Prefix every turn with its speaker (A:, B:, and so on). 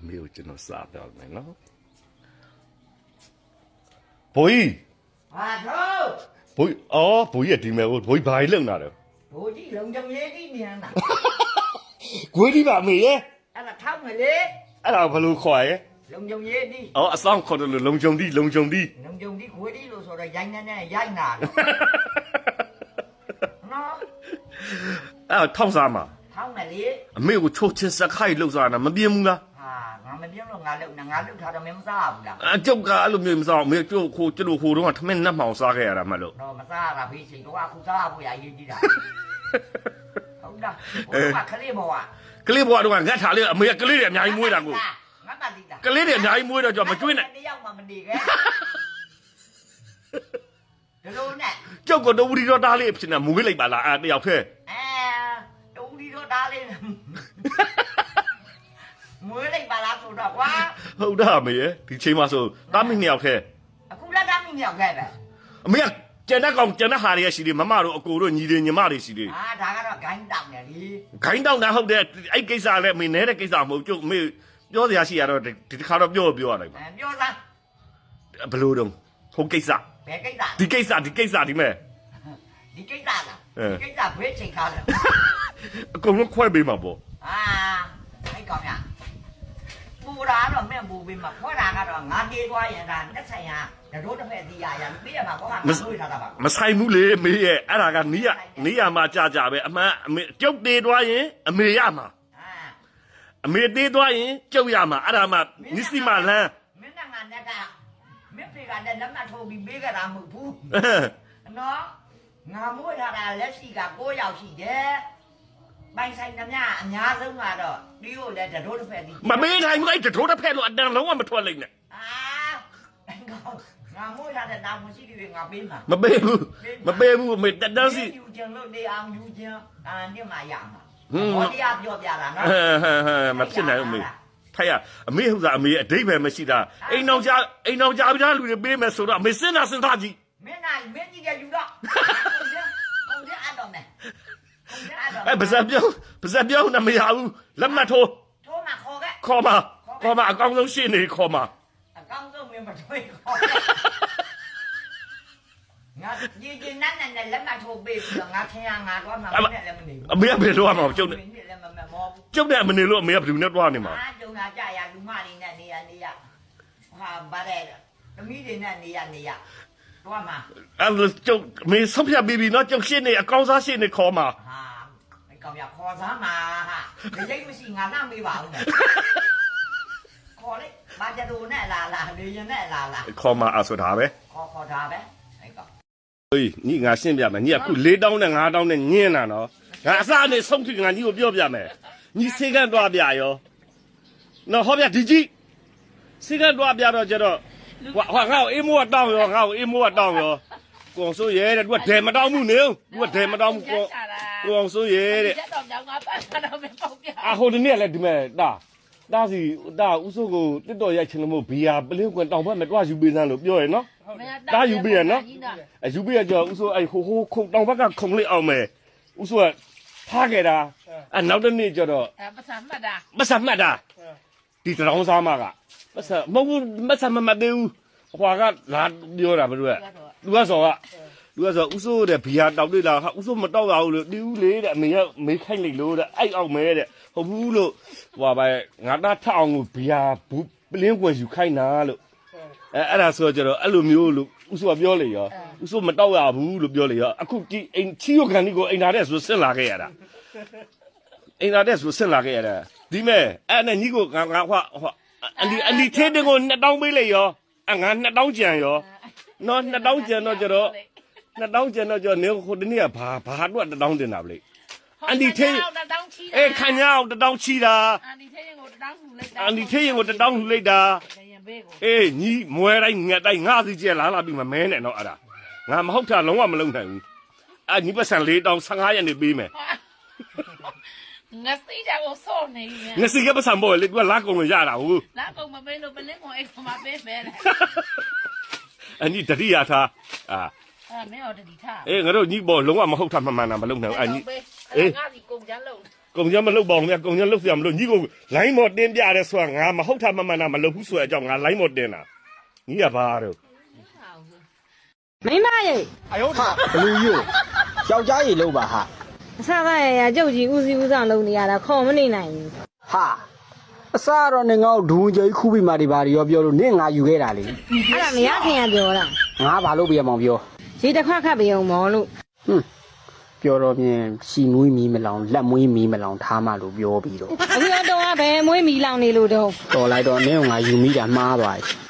A: အမေကိုကျွန်တော်စားပြမယ်နော်ဘိုးကြီး
B: ဟာတော့
A: ဘိုးကြီးအော်ဘိုးကြီးကဒီမဲ့ဘိုးကြီးဘာကြီးလုံလာတယ်
B: ဘိုးကြီးလုံကြုံရေးကြီးမြန်တာ
A: ဂွေးဒီပါအမေရဲ့
B: အဲ့ဒါထောက်မလေ
A: အဲ့ဒါဘယ်လိုခေါ်ရဲ
B: လုံကြုံရေးကြီး
A: အော်အဆောင်ခေါ်တယ်လို့လုံကြုံသီးလုံကြုံသီး
B: လုံကြုံကြီးခွေးကြီးလို့ဆိုတော့ရိုင်းနေနဲ့ရိုက်နာလို့နော်
A: အဲ့ဒါထောက်စားမှာ
B: ထောက်မလေ
A: အမေကိုချိုးချင်စက်ခိုက်လှုပ်စားတာမပြင်းဘူးလား
B: ဟာငါ မပြောလို့ငါလုံငါလုံထားတော့မင်းမစားဘူးလား
A: အကျုပ်ကအဲ့လိုမျိုးမစားဘူးအမေကျုပ်ခိုးကျလို့ခိုးတော့ကထမင်းနှက်မှောင်စားခဲ့ရတာမလို့
B: တော့မစားတာဖေးချိန်တော့အခုစားဖို့ရရေးကြည့်တာဟုတ်လားဘိုးကခလေးဘောက
A: ကလေးဘွားတော့ငတ်ထားလေအမေကကလေးတွေအများကြီးမွေးတာကို
B: ငါမသိတာ
A: ကလေးတွေအများကြီးမွေးတော့ကြောင့်မကျွေးနဲ့
B: တယောက်မှမနေခဲ့ဒီလိုနဲ့
A: ကျုပ်ကတော့ဝီတော့တားလေးဖြစ်နေမွေးလိုက်ပါလားအဲ့တယောက်ထဲ
B: ဆိုတော့ကွာ
A: ဟုတ်တာအမေရဲ့ဒီချိန်မှာဆိုတားမိနှစ်ယောက်ထဲ
B: အခုလက်တမ်းမိမြောက်ခဲ့ပဲ
A: အမေကကျန်တဲ့ကောင်ကျန်တဲ့ဟာတွေကရှိတယ်မမတို့အကိုတို့ညီတွေညီမတွေရှိတယ်
B: အာဒါကတော့ဂိုင်းတောင်တယ်လी
A: ခိုင်းတောင်းတာဟုတ်တယ်အဲ့ကိစ္စလည်းအမေနဲတဲ့ကိစ္စမဟုတ်ကျုပ်အမေပြောစရာရှိရတော့ဒီတစ်ခါတော့ပြောပြောရတယ်
B: အဲပြောသား
A: ဘယ်လိုတော့ဟိုကိစ္စ
B: ဘယ်ကိစ္စ
A: ဒီကိစ္စဒီကိစ္စဒီမဲ့
B: ဒီကိစ္စလားဒီကိစ္စဘယ်ချိန်ခါလဲ
A: အကုန်လုံးခွဲပေးမှာပေါ့
B: အာအဲ့ကောင်ရ ပူတာတော့မဲ့ပူပြီးမှခွဲတာကတော့ငါပြေးသွားရင်ဒါလက်ဆိုင်ရတတို့တစ်ဖက်တီးရရပြီးရမှာကောငါမွေးထားတာပါ
A: မဆိုင်ဘူးလေအမေရဲ့အဲ့ဒါကနီးရနီးရမှာကြာကြာပဲအမှန်အမေကျုပ်သေးသွားရင်အမေရမှာ
B: အာ
A: အမေသေးသွားရင်ကျုပ်ရမှာအဲ့ဒါမှနိစီမလန်း
B: မင်းနဲ့ငါနဲ့ကမင်းဖေကလည်းလက်မှတ်ထိုးပြီးပေးကြတာမဟုတ်ဘူးနော်ငါမွေးထားတာလက်ရှိက9ယောက်ရှိတယ် ပိုင်ဆိုင်သမျှအများဆုံးကတော့ဒီကိုလည်းတတို့တစ်ဖက်တီး
A: မမေးတိုင်းမလိုက်တထိုးတစ်ဖက်လို့အတန်လုံးဝမထွက်လိုက်နဲ့
B: အာအဲ့ကောင်ငါမွေးထားတဲ့တာမရှိသေးဘူးငါပေးမှာ
A: မပေးဘူးမပေးဘူးအမေတက်တန်းစီ
B: ယူခြင်းလို့နေအောင်ယူခြင်းအာနှစ်မှရမှာ
A: ဟွန်း
B: ဟောတရားပြောပြတာနော်
A: ဟမ်ဟမ်ဟမ်မဖြစ်နိုင်ဘူးအမေထိုက်ရအမေဟုတ်စားအမေအတိတ်ပဲမရှိတာအိမ်အောင်ကြအိမ်အောင်ကြပြီးသားလူတွေပေးမယ်ဆိုတော့အမေစဉ်းစားစဉ်းစားကြည့်
B: မင်းနိုင်မင်းကြီးကယူတော့ဟုတ်တယ်ဟုတ်တယ်အတော့မယ်ဟုတ်တယ် အတော့
A: အဲပါဇက်ပြောင်းပါဇက်ပြောင်းနဲ့မရဘူးလက်မှတ်ထိုး
B: ထိုးမှာခေါ်ခဲ့
A: ခေါ်ပါခေါ်ပါအကောင်းဆုံးရှင်းနေခေါ်ပါ
B: အကောင်းဆုံးမင်းမထွေးခေါ်ငါဒီဒီနန်းနန်းနဲ့လက်မထိုးပေးပြီးတော့ငါခင်ရငါတော့မှမင်းနဲ့လည်းမနေဘူး
A: အမေကဘယ်လိုရမှာကျုပ်နဲ့
B: မင်းနဲ့လည်းမမမောဘူး
A: ကျုပ်နဲ့မနေလို့အမေကဘယ်သူနဲ့တွားနေမှာ
B: အာကြုံလာကြရလူမလေးနဲ့နေရနေရဟာဗါတဲ့သမီးတွေနဲ့နေရနေရ တော့မှာ
A: အဲ့လိုကျုပ်အမေဆုံးဖြတ်ပြီးပြီနော်ကျုပ်ရှင်းနေအကောင်းစားရှင်းနေခေါ်မှာ
B: ဟာမကောင်ရခေါ်စားမှာဟာဒီရိတ်မရှိငါနှမေးပါဦးမယ်ခေါ်လိုက်ဘာကြတို့နဲ့လာလာနေရင်နဲ့လာလာ
A: ခေါ်မှာအဆိုတာပဲ
B: ခေါ်ခေါ်တာပဲအဲ့ကောင်
A: ဟေးညီငါရှင်းပြမယ်ညီကခု၄တောင်းနဲ့၅တောင်းနဲ့ညင်းတာနော်ငါအစားနဲ့ဆုံးဖြတ်ငါညီကိုပြောပြမယ်ညီစေကန်းတွားပြရောနော်ဟောပြဒီကြီးစေကန်းတွားပြတော့ကျတော့ ဟွာဟွာငါ့ကိုအေးမိုးကတောင်းရောငါ့ကိုအေးမိုးကတောင်းရောကိုအောင်စိုးရဲတဲ့သူကဒဲမတောင်းဘူးနေသူကဒဲမတောင်းဘူးကိုကိုအောင်စိုးရဲတဲ့
C: ရက်တော့ကြောင်ငါပတ်တာတော့မပေါ့ပြ
A: အာဟိုဒီနေ့လည်းဒီမဲ့တာတာစီတာဥစိုးကိုတစ်တော်ရိုက်ချင်လို့မို့ဘီယာပလင်းကွန်တောင်ဘက်မှာတွားယူပေးစမ်းလို့ပြောရယ်နော်ဒါယူပေးရနော်အယူပေးရကြောဥစိုးအဲ့ဟိုဟိုခုံတောင်ဘက်ကခုံလေးအောင်မယ်ဥစိုးကထားခဲ့တာအဲနောက်တစ်နေ့ကျတော့
C: အဲပတ်စံမှတ်တာ
A: မဆတ်မှတ်တာ ဒီတရောင်းစားမကမဆတ်မဟုတ်ဘူးမဆတ်မမှတ်သေးဘူးဟွာကလာပြောတာဘယ်လိုလဲသူကစော်ကသူကစော်ဥစိုးတဲ့ဘီယာတောက်လေးလားဟာဥစိုးမတောက်ရဘူးလို့တီးဦးလေးတဲ့အမေကမေးခိုင်းလိုက်လို့တဲ့အဲ့အောင်မဲတဲ့ဟုတ်ဘူးလို့ဟွာပဲငါသားထအောင်ကိုဘီယာဘူးပလင်းကွယ်ယူခိုင်းတာလို့အဲအဲ့ဒါဆိုတော့ကျတော့အဲ့လိုမျိုးလို့ဥစိုးကပြောလေရောဥစိုးမတောက်ရဘူးလို့ပြောလေရောအခုဒီအိမ်ချီယိုကန်ဒီကိုအိမ်သားတဲ့ဆိုဆင့်လာခဲ့ရတာအိမ်သားတဲ့ဆိုဆင့်လာခဲ့ရတာ ဒီမဲ့အဲ့နဲ့ညီကိုငါငါဟွာဟွာအန်ဒီအန်ဒီသေးတဲ့ကို2000ပေးလိုက်ရောအငါ2000ကျန်ရောနော်2000ကျန်တော့ကျတော့နှစ်တောင်းကျန်တော့ကျော်နေဟိုတနေ့ကဘာဘာအတွက်တစ်တောင်းတင်တာဗလေ
C: တောင်းချီ
A: အေးခံရအောင်တစ်တောင်းချီတာ
C: အန်ဒီသေးရင်ကိုတောင်းထူလိုက်တာ
A: အန်ဒီထေးရင်ကိုတစ်တောင်းလှူလိုက်တာ
C: ရင်ဘေးကို
A: အေးညီမွဲတိုင်းငက်တိုင်းငါစီကျဲလာလာပြီးမမဲနဲ့တော့အဲ့ဒါငါမဟုတ်တာလုံးဝမလုံးနိုင်ဘူးအာညီပတ်စံ၄တောင်း15ရက်နေပေးမယ်
C: ငါစိတ်ဓာတ်ကိုစော့နေပြီ
A: ငါစီကပစံပေါ်လေကွာလာကုန်လို့ရတာဟုတ်
C: လာကုန်မပေးလို့ပလင်းကုန်အိမ်မှာပေးမယ်
A: အန်ဒီတတိယထားအာ
C: အဲမင်းတို့တတိထား
A: အေးငါတို့ညီပေါ်လုံးဝမဟုတ်တာမှန်မှန်တာမလုံးနဲ့အန်ဒီ
C: အေးငါစီကုန်ကြလုံး
A: ကုံကြမလုတ်ပါဘူးမြတ်ကုံကြလုတ်ရမလို့ညီကိုလိုင်းမော်တင်းပြရဲဆိုတာငါမဟုတ်တာမှန်မှန်တာမလုပ်ဘူးဆိုတဲ့အကြောင်းငါလိုင်းမော်တင်းတာညီကဘာတော့
D: မိမရေအယော
E: ဟာဘလူးယူယောက်ျားရေလုံးပါဟာ
D: အဆမရရကြုတ်ကြီးဦးစီးဦးဆောင်လုပ်နေရတာခေါ်မနေနိုင်ဘူး
E: ဟာအစားတော့နေငေါ့ဒူးကြီးခူးပြီးမှဒီပါရီရောပြောလို့နင့်ငါယူခဲ့တာလေ
D: အဲ့ဒါမရခင်ကပြောတာ
E: ငါဘာလို့ပြရမောင်ပြော
D: ရေတစ်ခွက်ခတ်ပေးအောင်မော်လို့
E: ဟွန်းပြောတော့မြင်ရှီမွေးမီမလောင်လက်မွေးမီမလောင်ထားမှလို့ပြောပြီးတော့
D: အခုတော့တော့ဘယ်မွေးမီလောင်နေလို့တော့
E: တော်လိုက်တော့နင့်ကငါယူမိတာမှားသွားပြီ